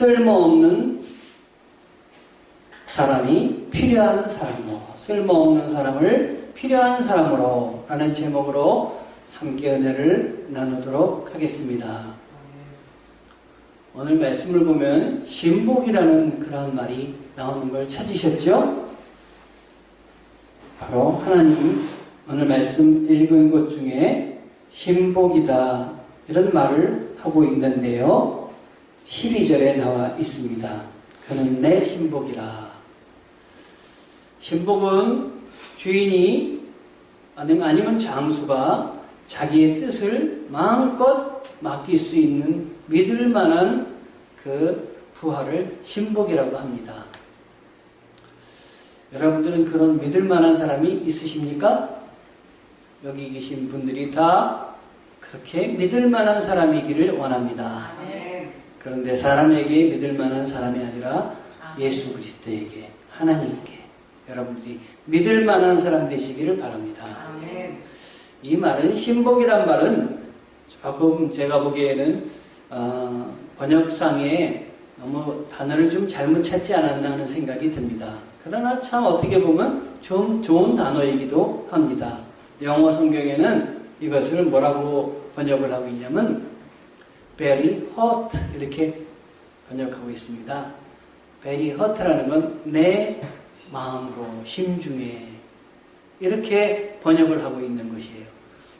쓸모없는 사람이 필요한 사람으로, 쓸모없는 사람을 필요한 사람으로 라는 제목으로 함께 은혜를 나누도록 하겠습니다. 오늘 말씀을 보면 신복이라는 그런 말이 나오는 걸 찾으셨죠? 바로 하나님 오늘 말씀 읽은 것 중에 신복이다 이런 말을 하고 있는데요. 12절에 나와 있습니다. 그는 내 신복이라. 신복은 주인이 아니면 장수가 자기의 뜻을 마음껏 맡길 수 있는 믿을 만한 그 부하를 신복이라고 합니다. 여러분들은 그런 믿을 만한 사람이 있으십니까? 여기 계신 분들이 다 그렇게 믿을 만한 사람이기를 원합니다. 그런데 사람에게 믿을 만한 사람이 아니라 예수 그리스도에게 하나님께 여러분들이 믿을 만한 사람 되시기를 바랍니다. 이 말은 신복이란 말은 조금 제가 보기에는 어, 번역상에 너무 단어를 좀 잘못 찾지 않았나 하는 생각이 듭니다. 그러나 참 어떻게 보면 좀 좋은 단어이기도 합니다. 영어 성경에는 이것을 뭐라고 번역을 하고 있냐면 very hot 이렇게 번역하고 있습니다. very hot라는 건 내 마음으로 심중에 이렇게 번역을 하고 있는 것이에요.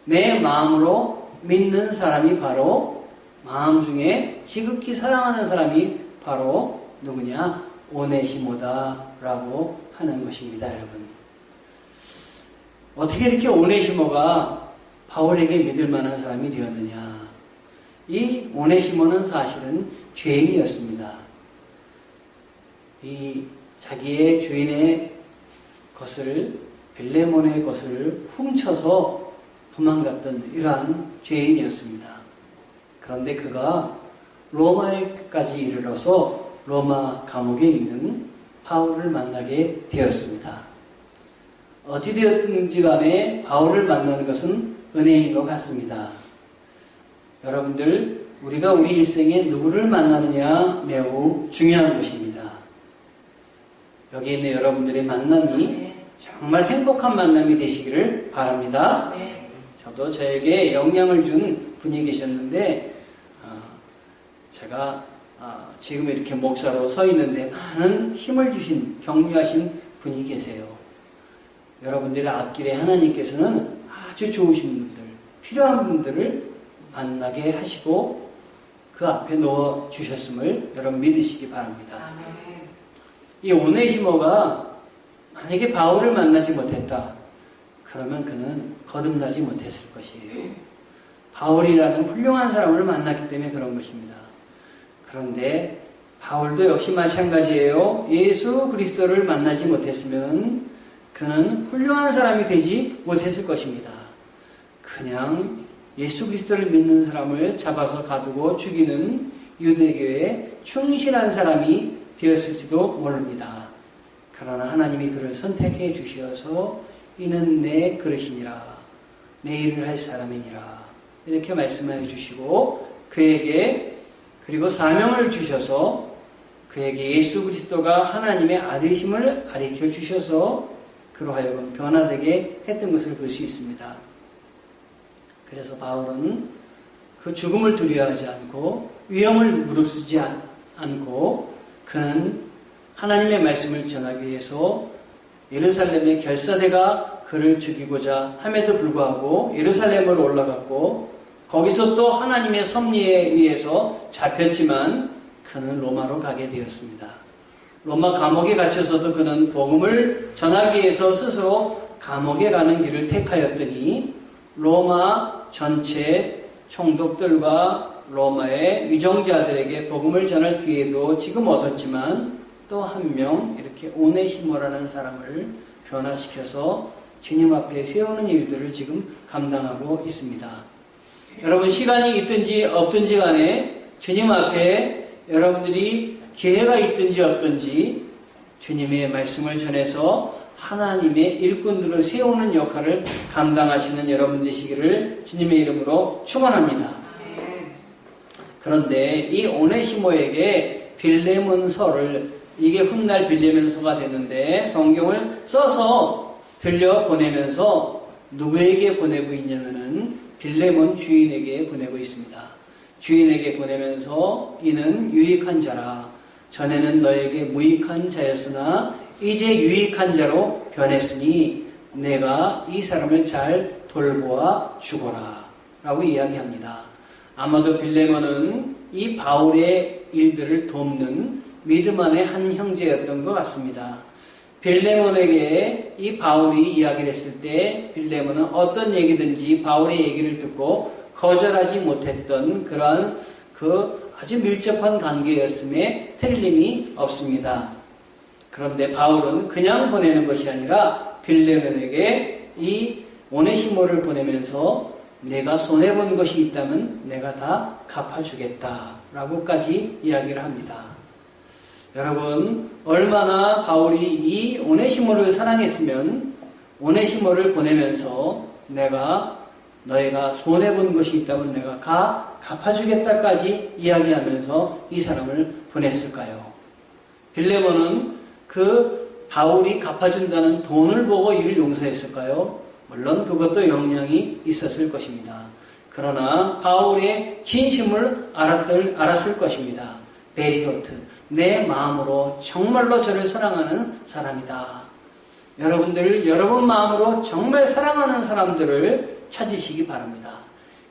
내 마음으로 믿는 사람이 바로 마음 중에 지극히 사랑하는 사람이 바로 누구냐? 오네시모다라고 하는 것입니다, 여러분. 어떻게 이렇게 오네시모가 바울에게 믿을 만한 사람이 되었느냐? 이 오네시모는 사실은 죄인이었습니다. 이 자기의 주인의 것을 빌레몬의 것을 훔쳐서 도망갔던 이러한 죄인이었습니다. 그런데 그가 로마에까지 이르러서 로마 감옥에 있는 바울을 만나게 되었습니다. 어찌되었든지 간에 바울을 만나는 것은 은혜인 것 같습니다. 여러분들, 우리가 우리 일생에 누구를 만나느냐 매우 중요한 것입니다. 여기 있는 여러분들의 만남이 정말 행복한 만남이 되시기를 바랍니다. 저도 저에게 영향을 준 분이 계셨는데, 어, 제가 어, 지금 이렇게 목사로 서 있는데 많은 힘을 주신, 격려하신 분이 계세요. 여러분들의 앞길에 하나님께서는 아주 좋으신 분들, 필요한 분들을 만나게 하시고 그 앞에 놓아 주셨음을 여러분 믿으시기 바랍니다. 이 오네시모가 만약에 바울을 만나지 못했다. 그러면 그는 거듭나지 못했을 것이에요. 바울이라는 훌륭한 사람을 만났기 때문에 그런 것입니다. 그런데 바울도 역시 마찬가지예요. 예수 그리스도를 만나지 못했으면 그는 훌륭한 사람이 되지 못했을 것입니다. 그냥 예수 그리스도를 믿는 사람을 잡아서 가두고 죽이는 유대교의 충실한 사람이 되었을지도 모릅니다. 그러나 하나님이 그를 선택해 주셔서 이는 내 그릇이니라 내 일을 할 사람이니라 이렇게 말씀해 주시고 그에게 그리고 사명을 주셔서 그에게 예수 그리스도가 하나님의 아들심을 가르쳐 주셔서 그로 하여금 변화되게 했던 것을 볼 수 있습니다. 그래서 바울은 그 죽음을 두려워하지 않고 위험을 무릅쓰지 않고 그는 하나님의 말씀을 전하기 위해서 예루살렘의 결사대가 그를 죽이고자 함에도 불구하고 예루살렘으로 올라갔고 거기서 또 하나님의 섭리에 의해서 잡혔지만 그는 로마로 가게 되었습니다. 로마 감옥에 갇혀서도 그는 복음을 전하기 위해서 스스로 감옥에 가는 길을 택하였더니 로마 전체 총독들과 로마의 위정자들에게 복음을 전할 기회도 지금 얻었지만 또 한 명 이렇게 오네시모라는 사람을 변화시켜서 주님 앞에 세우는 일들을 지금 감당하고 있습니다. 여러분 시간이 있든지 없든지 간에 주님 앞에 여러분들이 기회가 있든지 없든지 주님의 말씀을 전해서 하나님의 일꾼들을 세우는 역할을 감당하시는 여러분 되시기를 주님의 이름으로 축원합니다. 그런데 이 오네시모에게 빌레몬서를 이게 훗날 빌레몬서가 됐는데 성경을 써서 들려 보내면서 누구에게 보내고 있냐면은 빌레몬 주인에게 보내고 있습니다. 주인에게 보내면서 이는 유익한 자라 전에는 너에게 무익한 자였으나 이제 유익한 자로 변했으니 내가 이 사람을 잘 돌보아 주거라 라고 이야기합니다. 아마도 빌레몬은 이 바울의 일들을 돕는 믿음 안의 한 형제였던 것 같습니다. 빌레몬에게 이 바울이 이야기를 했을 때 빌레몬은 어떤 얘기든지 바울의 얘기를 듣고 거절하지 못했던 그러한 그 아주 밀접한 관계였음에 틀림이 없습니다. 그런데 바울은 그냥 보내는 것이 아니라 빌레몬에게 이 오네시모를 보내면서 내가 손해본 것이 있다면 내가 다 갚아주겠다 라고까지 이야기를 합니다. 여러분, 얼마나 바울이 이 오네시모를 사랑했으면 오네시모를 보내면서 내가 너희가 손해본 것이 있다면 내가 가 갚아주겠다까지 이야기하면서 이 사람을 보냈을까요? 빌레몬은 그 바울이 갚아준다는 돈을 보고 이를 용서했을까요? 물론 그것도 영향이 있었을 것입니다. 그러나 바울의 진심을 알았들, 알았을 것입니다. 베리오트, 내 마음으로 정말로 저를 사랑하는 사람이다. 여러분들, 여러분 마음으로 정말 사랑하는 사람들을 찾으시기 바랍니다.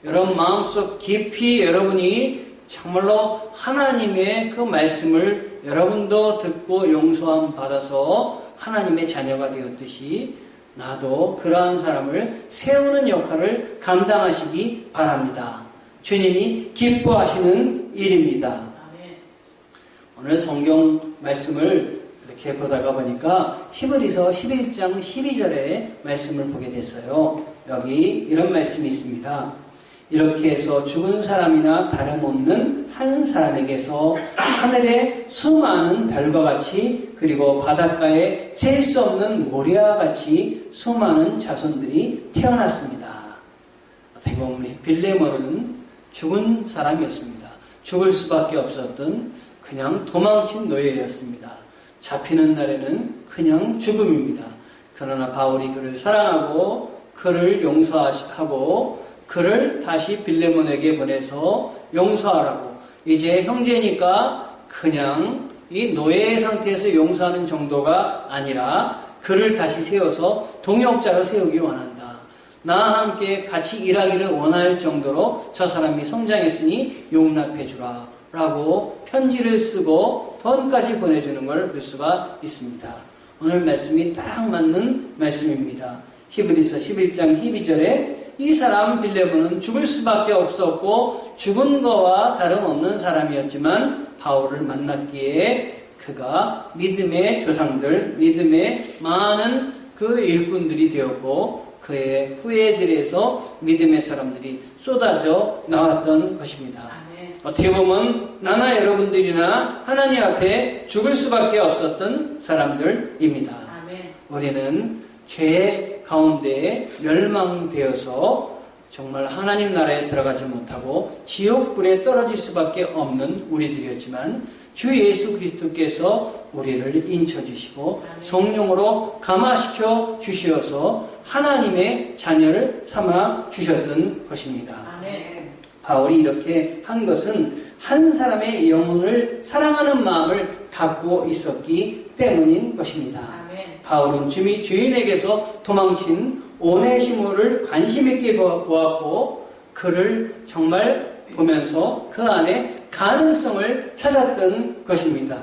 여러분 마음속 깊이 여러분이 정말로 하나님의 그 말씀을 여러분도 듣고 용서함 받아서 하나님의 자녀가 되었듯이 나도 그러한 사람을 세우는 역할을 감당하시기 바랍니다. 주님이 기뻐하시는 일입니다. 오늘 성경 말씀을 이렇게 보다가 보니까 히브리서 11장 12절의 말씀을 보게 됐어요. 여기 이런 말씀이 있습니다. 이렇게 해서 죽은 사람이나 다름없는 한 사람에게서 하늘의 수많은 별과 같이 그리고 바닷가에 셀 수 없는 모래와 같이 수많은 자손들이 태어났습니다. 보면 빌레몬은 죽은 사람이었습니다. 죽을 수밖에 없었던 그냥 도망친 노예였습니다. 잡히는 날에는 그냥 죽음입니다. 그러나 바울이 그를 사랑하고 그를 용서하고 그를 다시 빌레몬에게 보내서 용서하라고. 이제 형제니까 그냥 이 노예 상태에서 용서하는 정도가 아니라 그를 다시 세워서 동역자로 세우기 원한다. 나와 함께 같이 일하기를 원할 정도로 저 사람이 성장했으니 용납해 주라. 라고 편지를 쓰고 돈까지 보내주는 걸 볼 수가 있습니다. 오늘 말씀이 딱 맞는 말씀입니다. 히브리서 11장 12절에 이 사람 빌레몬은 죽을 수밖에 없었고 죽은 거와 다름없는 사람이었지만 바울을 만났기에 그가 믿음의 조상들, 믿음의 많은 그 일꾼들이 되었고 그의 후예들에서 믿음의 사람들이 쏟아져 나왔던 것입니다. 어떻게 보면 나나 여러분들이나 하나님 앞에 죽을 수밖에 없었던 사람들입니다. 우리는 죄 가운데 멸망되어서 정말 하나님 나라에 들어가지 못하고 지옥불에 떨어질 수밖에 없는 우리들이었지만 주 예수 그리스도께서 우리를 인쳐 주시고 성령으로 감화시켜 주시어서 하나님의 자녀를 삼아 주셨던 것입니다. 바울이 이렇게 한 것은 한 사람의 영혼을 사랑하는 마음을 갖고 있었기 때문인 것입니다. 바울은 주미 주인에게서 도망친 오네시모를 관심 있게 보았고 그를 정말 보면서 그 안에 가능성을 찾았던 것입니다.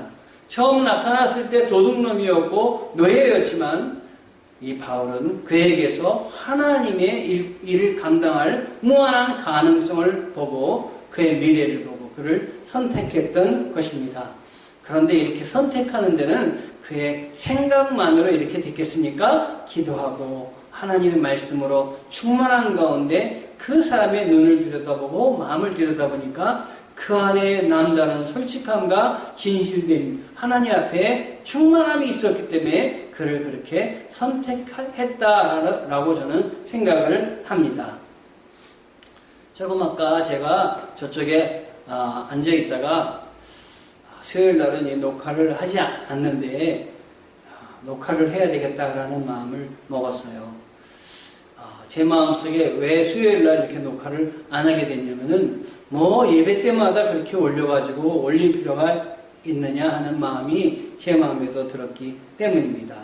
처음 나타났을 때 도둑놈이었고 노예였지만 이 바울은 그에게서 하나님의 일, 일을 감당할 무한한 가능성을 보고 그의 미래를 보고 그를 선택했던 것입니다. 그런데 이렇게 선택하는 데는 그의 생각만으로 이렇게 됐겠습니까? 기도하고 하나님의 말씀으로 충만한 가운데 그 사람의 눈을 들여다보고 마음을 들여다보니까 그 안에 남다른 솔직함과 진실됨, 하나님 앞에 충만함이 있었기 때문에 그를 그렇게 선택했다라고 저는 생각을 합니다. 조금 아까 제가 저쪽에 아, 앉아 있다가 수요일 날은 이 녹화를 하지 않는데 아, 녹화를 해야 되겠다라는 마음을 먹었어요. 아, 제 마음속에 왜 수요일 날 이렇게 녹화를 안 하게 됐냐면은 뭐 예배 때마다 그렇게 올려가지고 올릴 필요가 있느냐 하는 마음이 제 마음에도 들었기 때문입니다.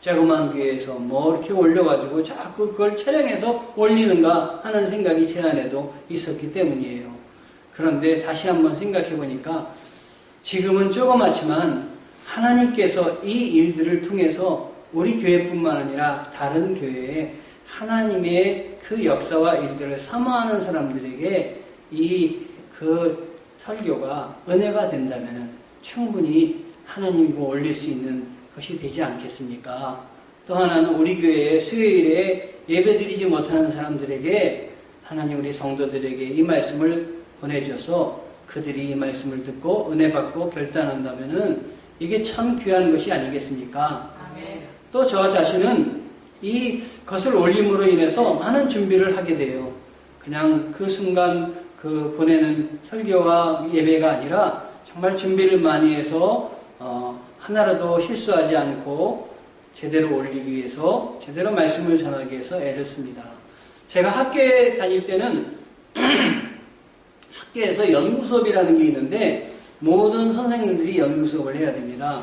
자그마한 교회에서 뭐 이렇게 올려가지고 자꾸 그걸 촬영해서 올리는가 하는 생각이 제 안에도 있었기 때문이에요. 그런데 다시 한번 생각해 보니까 지금은 조그맣지만 하나님께서 이 일들을 통해서 우리 교회뿐만 아니라 다른 교회에 하나님의 그 역사와 일들을 사모하는 사람들에게 이 그 설교가 은혜가 된다면 충분히 하나님이고 올릴 수 있는 것이 되지 않겠습니까? 또 하나는 우리 교회에 수요일에 예배드리지 못하는 사람들에게 하나님 우리 성도들에게 이 말씀을 보내줘서 그들이 이 말씀을 듣고 은혜 받고 결단한다면은 이게 참 귀한 것이 아니겠습니까? 또 저 자신은 이 것을 올림으로 인해서 많은 준비를 하게 돼요. 그냥 그 순간 그 보내는 설교와 예배가 아니라 정말 준비를 많이 해서 어, 하나라도 실수하지 않고 제대로 올리기 위해서 제대로 말씀을 전하기 위해서 애를 씁니다. 제가 학교에 다닐 때는 학교에서 연구 수업이라는 게 있는데 모든 선생님들이 연구 수업을 해야 됩니다.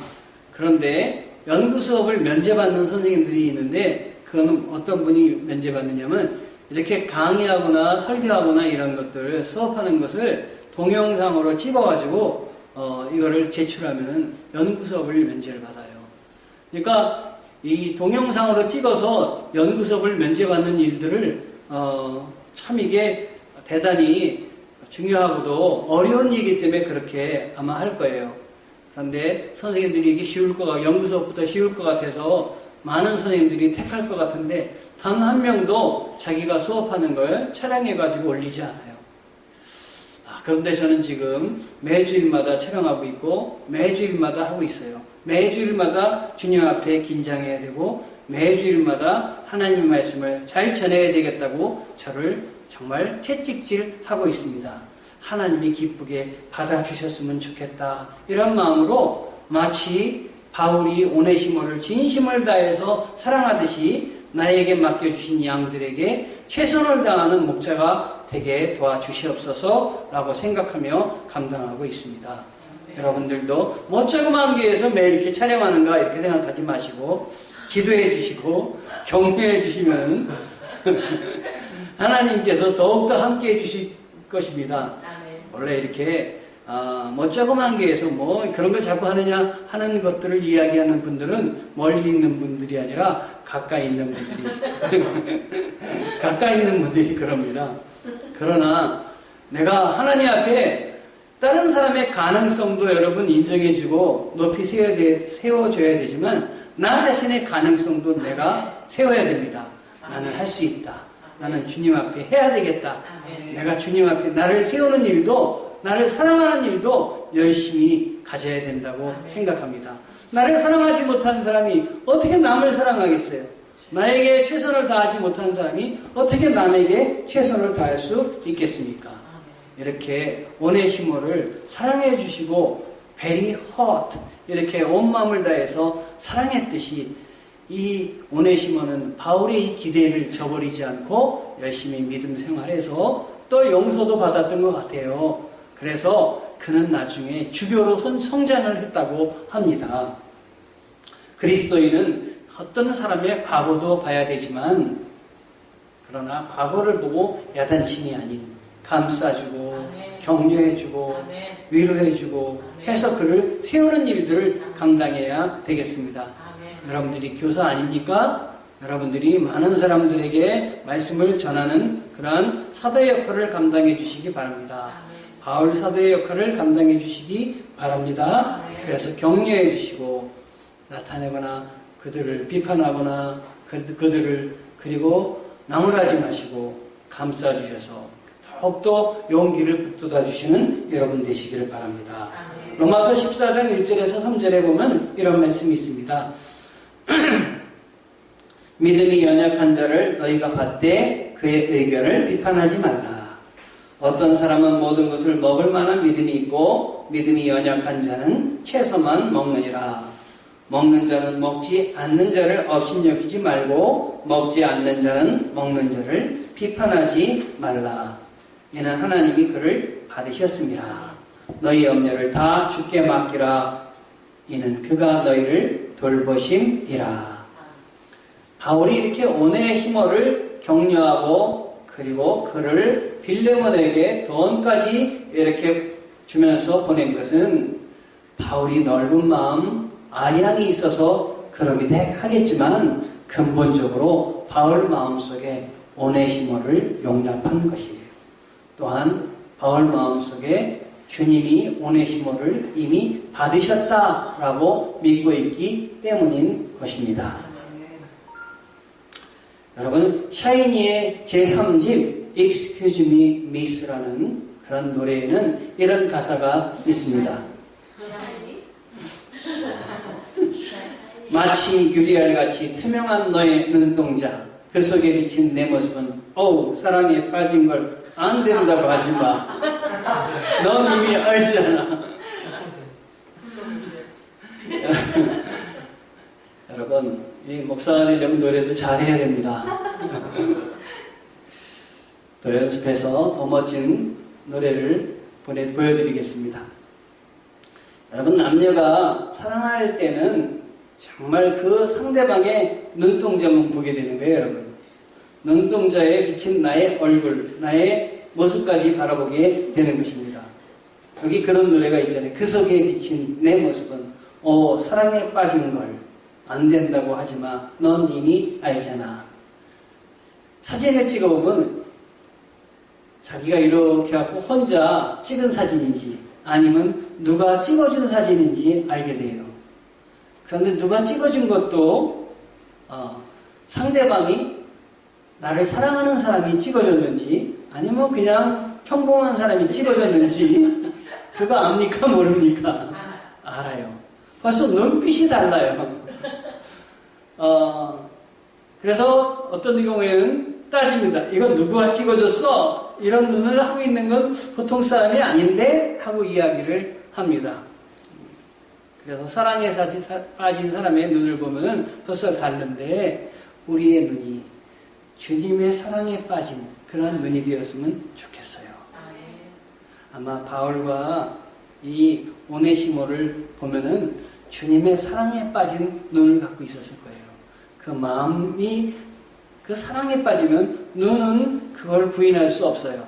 그런데 연구 수업을 면제받는 선생님들이 있는데 그거는 어떤 분이 면제받느냐면 이렇게 강의하거나 설교하거나 이런 것들 수업하는 것을 동영상으로 찍어가지고 어, 이거를 제출하면은 연구 수업을 면제를 받아요. 그러니까 이 동영상으로 찍어서 연구 수업을 면제받는 일들을 어, 참 이게 대단히 중요하고도 어려운 일이기 때문에 그렇게 아마 할 거예요. 그런데 선생님들이 이게 쉬울 것 같, 연구 수업부터 쉬울 것 같아서 많은 선생님들이 택할 것 같은데 단 한 명도 자기가 수업하는 걸 촬영해가지고 올리지 않아요. 아, 그런데 저는 지금 매주일마다 촬영하고 있고 매주일마다 하고 있어요. 매주일마다 주님 앞에 긴장해야 되고 매주일마다 하나님의 말씀을 잘 전해야 되겠다고 저를 정말 채찍질 하고 있습니다. 하나님이 기쁘게 받아주셨으면 좋겠다. 이런 마음으로 마치 바울이 오네시모를 진심을 다해서 사랑하듯이 나에게 맡겨주신 양들에게 최선을 다하는 목자가 되게 도와주시옵소서 라고 생각하며 감당하고 있습니다. 여러분들도 뭐 조그만 교회에서 매일 이렇게 촬영하는가 이렇게 생각하지 마시고 기도해 주시고 격려해 주시면 하나님께서 더욱더 함께 해 주실 것입니다. 원래 이렇게 아, 뭐 조그만 교회에서 뭐 그런 걸 자꾸 하느냐 하는 것들을 이야기하는 분들은 멀리 있는 분들이 아니라 가까이 있는 분들이 가까이 있는 분들이 그럽니다. 그러나 내가 하나님 앞에 다른 사람의 가능성도 여러분 인정해주고 높이 세워줘야 되지만 나 자신의 가능성도 내가 세워야 됩니다. 나는 할 수 있다. 나는 주님 앞에 해야 되겠다. 내가 주님 앞에 나를 세우는 일도 나를 사랑하는 일도 열심히 가져야 된다고 생각합니다. 나를 사랑하지 못하는 사람이 어떻게 남을 사랑하겠어요? 나에게 최선을 다하지 못한 사람이 어떻게 남에게 최선을 다할 수 있겠습니까? 이렇게 오네시모를 사랑해 주시고 very hot 이렇게 온 마음을 다해서 사랑했듯이 이 오네시모는 바울의 이 기대를 저버리지 않고 열심히 믿음 생활해서 또 용서도 받았던 것 같아요. 그래서 그는 나중에 주교로 성장을 했다고 합니다. 그리스도인은 어떤 사람의 과거도 봐야 되지만 그러나 과거를 보고 야단침이 아닌 감싸주고 격려해주고 위로해주고 해서 그를 세우는 일들을 감당해야 되겠습니다. 여러분들이 교사 아닙니까? 여러분들이 많은 사람들에게 말씀을 전하는 그러한 사도의 역할을 감당해 주시기 바랍니다. 바울 사도의 역할을 감당해 주시기 바랍니다. 그래서 격려해 주시고 나타내거나 그들을 비판하거나 그, 그들을 그리고 나무라지 마시고 감싸 주셔서 더욱더 용기를 북돋아 주시는 여러분 되시기를 바랍니다. 로마서 14장 1절에서 3절에 보면 이런 말씀이 있습니다. 믿음이 연약한 자를 너희가 받되 그의 의견을 비판하지 말라. 어떤 사람은 모든 것을 먹을 만한 믿음이 있고 믿음이 연약한 자는 채소만 먹느니라. 먹는 자는 먹지 않는 자를 업신여기지 말고 먹지 않는 자는 먹는 자를 비판하지 말라. 이는 하나님이 그를 받으셨습니다. 너희 염려를 다 주께 맡기라. 이는 그가 너희를 돌보심이라. 바울이 이렇게 오네의 힘어를 격려하고 그리고 그를 빌레몬에게 돈까지 이렇게 주면서 보낸 것은 바울이 넓은 마음, 아량이 있어서 그러기도 하겠지만 근본적으로 바울 마음속에 오네시모를 용납한 것이에요. 또한 바울 마음속에 주님이 오네시모를 이미 받으셨다라고 믿고 있기 때문인 것입니다. 여러분, 샤이니의 제3집 Excuse Me Miss라는 그런 노래에는 이런 가사가 있습니다. 마치 유리알 같이 투명한 너의 눈동자, 그 속에 비친 내 모습은 어우 사랑에 빠진 걸 안 된다고 하지 마. 넌 이미 알지 않아. 여러분, 이 목사가 되려면 노래도 잘해야 됩니다. 또 연습해서 더 멋진 노래를 보내, 보여드리겠습니다. 여러분, 남녀가 사랑할 때는 정말 그 상대방의 눈동자만 보게 되는 거예요, 여러분. 눈동자에 비친 나의 얼굴, 나의 모습까지 바라보게 되는 것입니다. 여기 그런 노래가 있잖아요. 그 속에 비친 내 모습은, 어, 사랑에 빠진 걸 안 된다고 하지 마. 넌 이미 알잖아. 사진을 찍어보면 자기가 이렇게 하고 혼자 찍은 사진인지 아니면 누가 찍어준 사진인지 알게 돼요. 그런데 누가 찍어준 것도 어, 상대방이 나를 사랑하는 사람이 찍어줬는지 아니면 그냥 평범한 사람이 찍어줬는지 그거 압니까 모릅니까? 알아요. 벌써 눈빛이 달라요. 어, 그래서 어떤 경우에는 따집니다. 이건 누구가 찍어줬어? 이런 눈을 하고 있는 건 보통 사람이 아닌데 하고 이야기를 합니다. 그래서 사랑에 빠진 사람의 눈을 보면은 벌써 다른데 우리의 눈이 주님의 사랑에 빠진 그러한 눈이 되었으면 좋겠어요. 아마 바울과 이 오네시모를 보면은 주님의 사랑에 빠진 눈을 갖고 있었을 거예요. 그 마음이 그 사랑에 빠지면 눈은 그걸 부인할 수 없어요.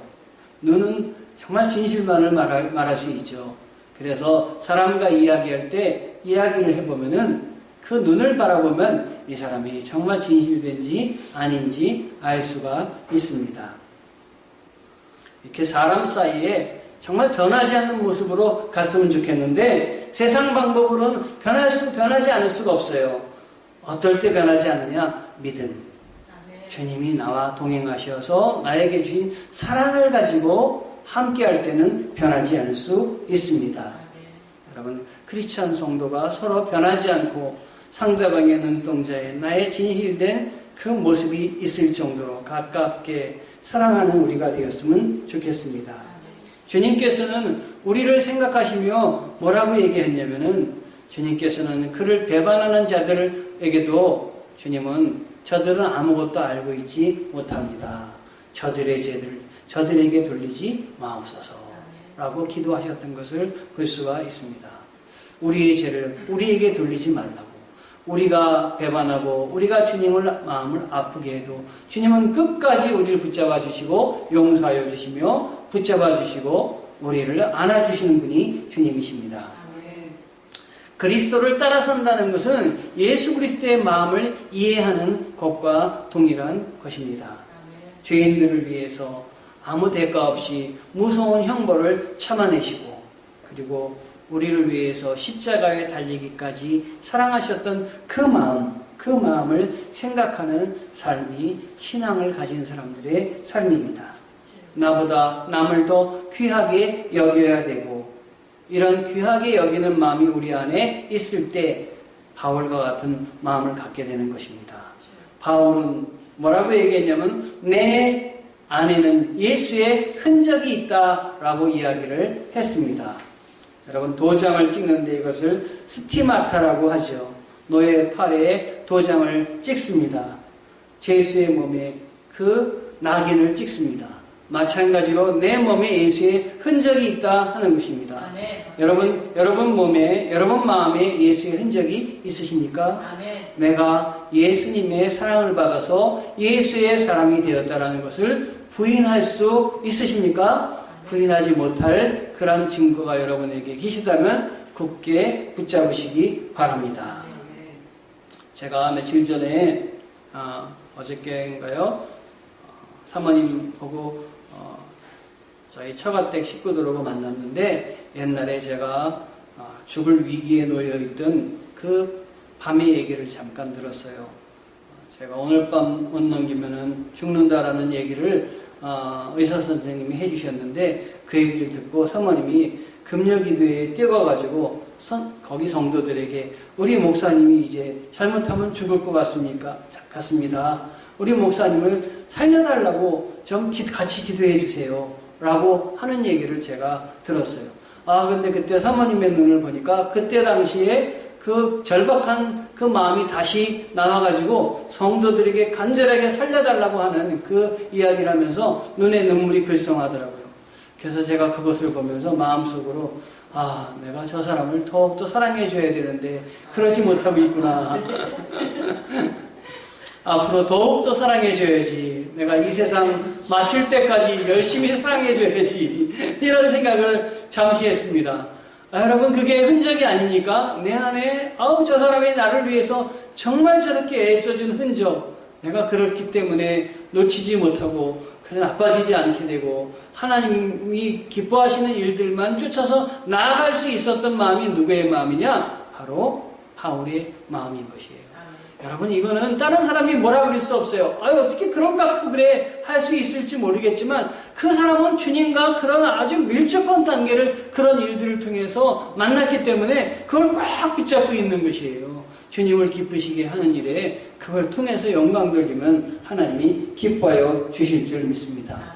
눈은 정말 진실만을 말할, 말할 수 있죠. 그래서 사람과 이야기할 때 이야기를 해보면은 그 눈을 바라보면 이 사람이 정말 진실된지 아닌지 알 수가 있습니다. 이렇게 사람 사이에 정말 변하지 않는 모습으로 갔으면 좋겠는데 세상 방법으로는 변할 수, 변하지 않을 수가 없어요. 어떨 때 변하지 않느냐? 믿음. 주님이 나와 동행하셔서 나에게 주신 사랑을 가지고 함께 할 때는 변하지 않을 수 있습니다. 여러분, 크리스찬 성도가 서로 변하지 않고 상대방의 눈동자에 나의 진실된 그 모습이 있을 정도로 가깝게 사랑하는 우리가 되었으면 좋겠습니다. 주님께서는 우리를 생각하시며 뭐라고 얘기했냐면은 주님께서는 그를 배반하는 자들 에게도 주님은 저들은 아무것도 알고 있지 못합니다. 저들의 죄들, 저들에게 돌리지 마옵소서. 라고 기도하셨던 것을 볼 수가 있습니다. 우리의 죄를 우리에게 돌리지 말라고. 우리가 배반하고 우리가 주님을 마음을 아프게 해도 주님은 끝까지 우리를 붙잡아 주시고 용서하여 주시며 붙잡아 주시고 우리를 안아 주시는 분이 주님이십니다. 그리스도를 따라선다는 것은 예수 그리스도의 마음을 이해하는 것과 동일한 것입니다. 죄인들을 위해서 아무 대가 없이 무서운 형벌을 참아내시고 그리고 우리를 위해서 십자가에 달리기까지 사랑하셨던 그 마음, 그 마음을 생각하는 삶이 신앙을 가진 사람들의 삶입니다. 나보다 남을 더 귀하게 여겨야 되고 이런 귀하게 여기는 마음이 우리 안에 있을 때 바울과 같은 마음을 갖게 되는 것입니다. 바울은 뭐라고 얘기했냐면 내 안에는 예수의 흔적이 있다라고 이야기를 했습니다. 여러분 도장을 찍는데 이것을 스티마타라고 하죠. 노예 팔에 도장을 찍습니다. 예수의 몸에 그 낙인을 찍습니다. 마찬가지로 내 몸에 예수의 흔적이 있다 하는 것입니다. 아멘. 여러분, 여러분 몸에, 여러분 마음에 예수의 흔적이 있으십니까? 아멘. 내가 예수님의 사랑을 받아서 예수의 사람이 되었다라는 것을 부인할 수 있으십니까? 부인하지 못할 그런 증거가 여러분에게 계시다면 굳게 붙잡으시기 바랍니다. 제가 며칠 전에 어, 어저께인가요? 사모님 보고 어, 저희 처가댁 식구들하고 만났는데 옛날에 제가 어, 죽을 위기에 놓여 있던 그 밤의 얘기를 잠깐 들었어요. 어, 제가 오늘 밤 못 넘기면은 죽는다라는 얘기를 어, 의사 선생님이 해주셨는데 그 얘기를 듣고 사모님이 금요기도에 뛰어가가지고 선- 거기 성도들에게 우리 목사님이 이제 잘못하면 죽을 것 같습니까? 자, 같습니다. 우리 목사님을 살려달라고 좀 기- 같이 기도해 주세요. 라고 하는 얘기를 제가 들었어요. 아, 근데 그때 사모님의 눈을 보니까 그때 당시에 그 절박한 그 마음이 다시 나와가지고 성도들에게 간절하게 살려달라고 하는 그 이야기를 하면서 눈에 눈물이 글썽하더라고요. 그래서 제가 그것을 보면서 마음속으로 아, 내가 저 사람을 더욱더 사랑해 줘야 되는데 그러지 못하고 있구나. 앞으로 더욱더 사랑해 줘야지. 내가 이 세상 마칠 때까지 열심히 사랑해 줘야지. 이런 생각을 잠시 했습니다. 아, 여러분 그게 흔적이 아닙니까? 내 안에 아우 저 사람이 나를 위해서 정말 저렇게 애써준 흔적. 내가 그렇기 때문에 놓치지 못하고 그래 나빠지지 않게 되고 하나님이 기뻐하시는 일들만 쫓아서 나아갈 수 있었던 마음이 누구의 마음이냐? 바로 바울의 마음인 것이에요. 여러분 이거는 다른 사람이 뭐라 그럴 수 없어요. 아유 어떻게 그런 갖고 그래 할 수 있을지 모르겠지만 그 사람은 주님과 그런 아주 밀접한 관계를 그런 일들을 통해서 만났기 때문에 그걸 꽉 붙잡고 있는 것이에요. 주님을 기쁘시게 하는 일에 그걸 통해서 영광 돌리면 하나님이 기뻐하여 주실 줄 믿습니다.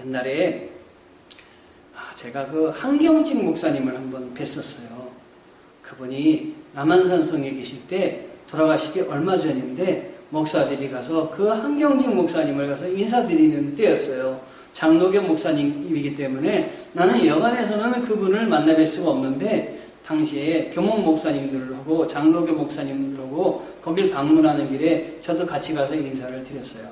옛날에 아, 제가 그 한경직 목사님을 한번 뵀었어요. 그분이 남한산성에 계실 때 돌아가시기 얼마 전인데 목사들이 가서 그 한경직 목사님을 가서 인사드리는 때였어요. 장로교 목사님이기 때문에 나는 여간에서는 그분을 만나뵐 수가 없는데 당시에 교목 목사님들하고 장로교 목사님들하고 거길 방문하는 길에 저도 같이 가서 인사를 드렸어요.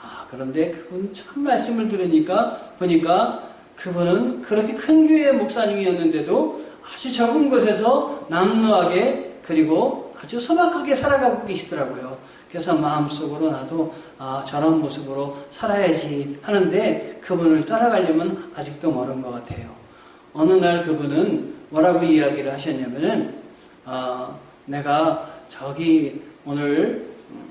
아, 그런데 그분 참 말씀을 들으니까 보니까 그분은 그렇게 큰 교회의 목사님이었는데도 아주 적은 곳에서 남루하게 그리고 아주 소박하게 살아가고 계시더라고요. 그래서 마음속으로 나도 아, 저런 모습으로 살아야지 하는데 그분을 따라가려면 아직도 멀은 것 같아요. 어느 날 그분은 뭐라고 이야기를 하셨냐면은 아, 내가 저기 오늘 음,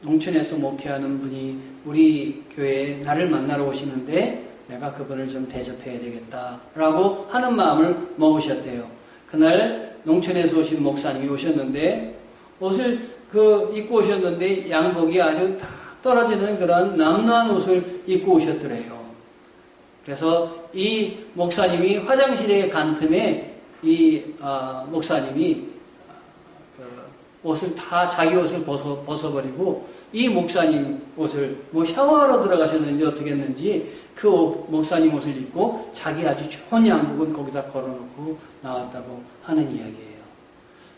농촌에서 목회하는 분이 우리 교회에 나를 만나러 오시는데 내가 그분을 좀 대접해야 되겠다라고 하는 마음을 먹으셨대요. 그날 농촌에서 오신 목사님이 오셨는데 옷을 그 입고 오셨는데 양복이 아주 다 떨어지는 그런 남루한 옷을 입고 오셨더래요. 그래서 이 목사님이 화장실에 간 틈에 이 아, 목사님이 그 옷을 다 자기 옷을 벗어, 벗어버리고 이 목사님 옷을 뭐 샤워하러 들어가셨는지 어떻게 했는지 그 옷, 목사님 옷을 입고 자기 아주 좋은 양복은 거기다 걸어놓고 나왔다고 하는 이야기예요.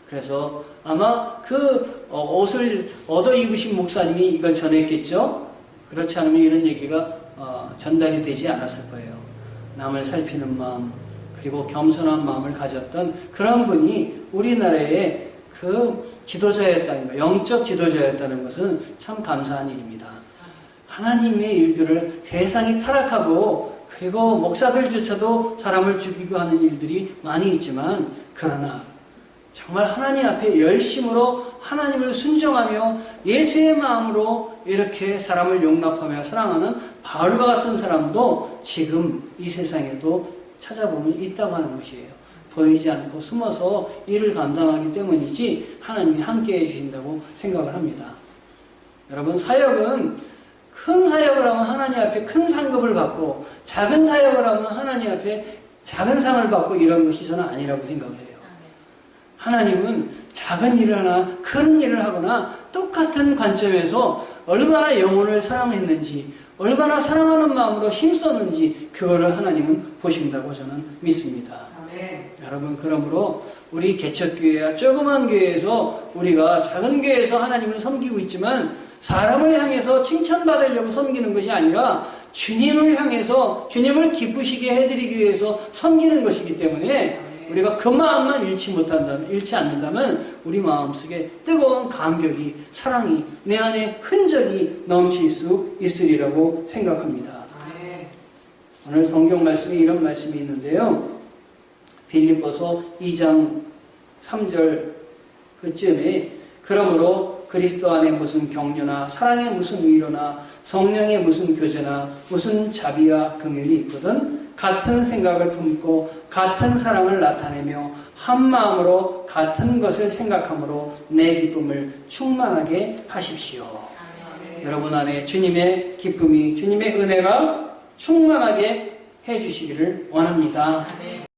그래서 아마 그 어, 옷을 얻어 입으신 목사님이 이걸 전했겠죠? 그렇지 않으면 이런 얘기가 어, 전달이 되지 않았을 거예요. 남을 살피는 마음, 그리고 겸손한 마음을 가졌던 그런 분이 우리나라에 그 지도자였다는 것, 영적 지도자였다는 것은 참 감사한 일입니다. 하나님의 일들을 세상이 타락하고 그리고 목사들조차도 사람을 죽이고 하는 일들이 많이 있지만 그러나 정말 하나님 앞에 열심으로 하나님을 순종하며 예수의 마음으로 이렇게 사람을 용납하며 사랑하는 바울과 같은 사람도 지금 이 세상에도 찾아보면 있다고 하는 것이에요. 보이지 않고 숨어서 일을 감당하기 때문이지 하나님이 함께 해주신다고 생각을 합니다. 여러분, 사역은 큰 사역을 하면 하나님 앞에 큰 상급을 받고 작은 사역을 하면 하나님 앞에 작은 상을 받고 이런 것이 저는 아니라고 생각을 해요. 하나님은 작은 일을 하나 큰 일을 하거나 똑같은 관점에서 얼마나 영혼을 사랑했는지 얼마나 사랑하는 마음으로 힘썼는지 그거를 하나님은 보신다고 저는 믿습니다. 아멘. 여러분 그러므로 우리 개척교회야 조그만 교회에서 우리가 작은 교회에서 하나님을 섬기고 있지만 사람을 향해서 칭찬받으려고 섬기는 것이 아니라 주님을 향해서 주님을 기쁘시게 해드리기 위해서 섬기는 것이기 때문에 우리가 그 마음만 잃지 못한다면, 잃지 않는다면 우리 마음속에 뜨거운 감격이, 사랑이, 내 안에 흔적이 넘칠 수 있으리라고 생각합니다. 아멘. 오늘 성경 말씀에 이런 말씀이 있는데요. 빌립보서 2장 3절 그쯤에 그러므로 그리스도 안에 무슨 격려나 사랑의 무슨 위로나 성령의 무슨 교제나 무슨 자비와 긍휼이 있거든 같은 생각을 품고 같은 사랑을 나타내며 한 마음으로 같은 것을 생각함으로 내 기쁨을 충만하게 하십시오. 여러분 안에 주님의 기쁨이 주님의 은혜가 충만하게 해 주시기를 원합니다. 아멘.